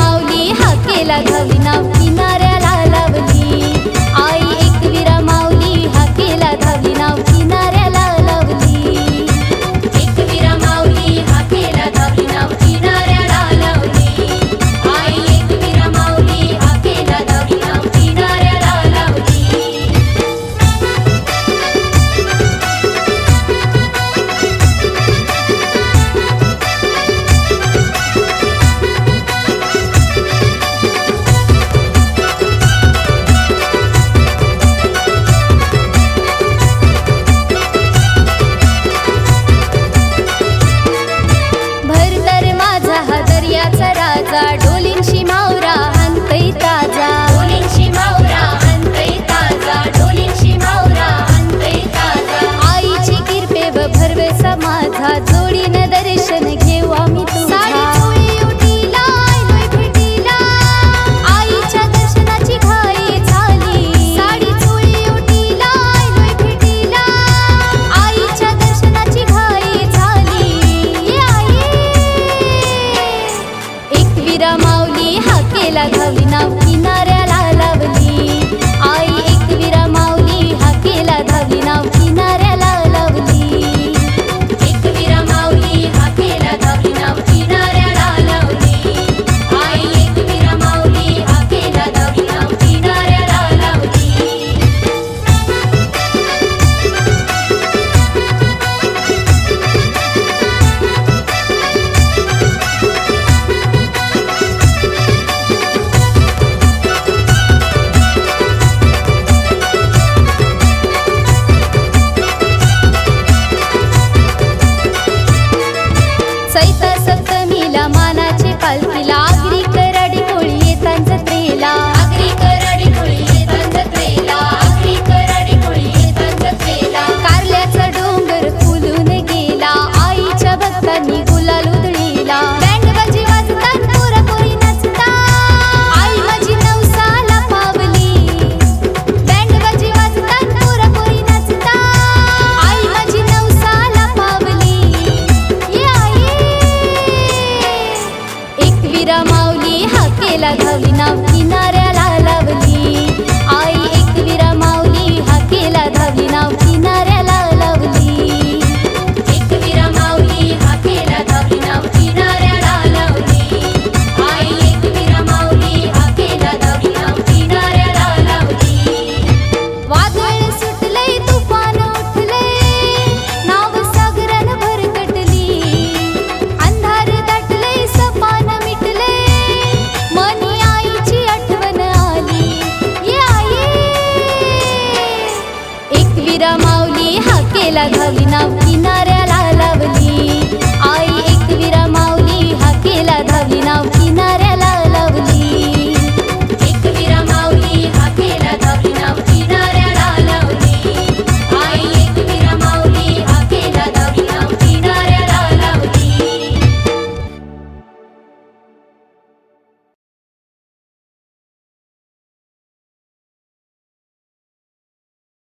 माऊली हा केला घावी नाव किनाऱ्याला लावली. आई एकविरा माऊली हा केला नाव किनाऱ्या माझा जोडीनं एकवीरा माऊली हाकेला घाली नाव किनाऱ्या